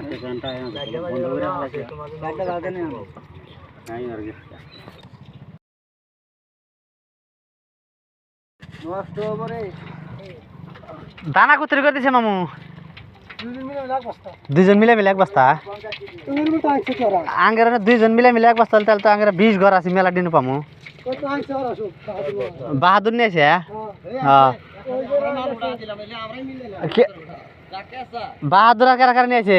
আটটা ঘন্টা হ্যাঁ বন্ডুরাম কাছে তোমাদের নেই আর গেছি নয়া স্তোবরে দানা কুত্র করে দিছে মামু দুই দুই মিলে এক বস্তা ডিজেল মিলে মিলে এক বস্তা তুমি নিয়ম টানোছো তোরা আংগরা না দুইজন মিলে মিলে এক বস্তা তালে তালে আংগরা 20 গরাছে মেলা দিন পামু কত আংগরাছো বাহাদুর নেছে হ্যাঁ হ্যাঁ ওটা না ওটা দিলাম এলাই আমরাই মিলে না কে কাকে আছে বাহাদুরের কারকার নেছে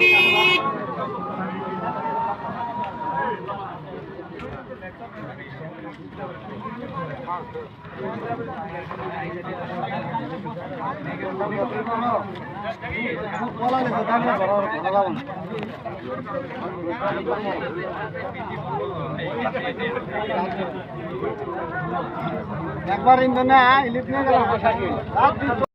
একবার ইন্ধনে ইলেকট্রিক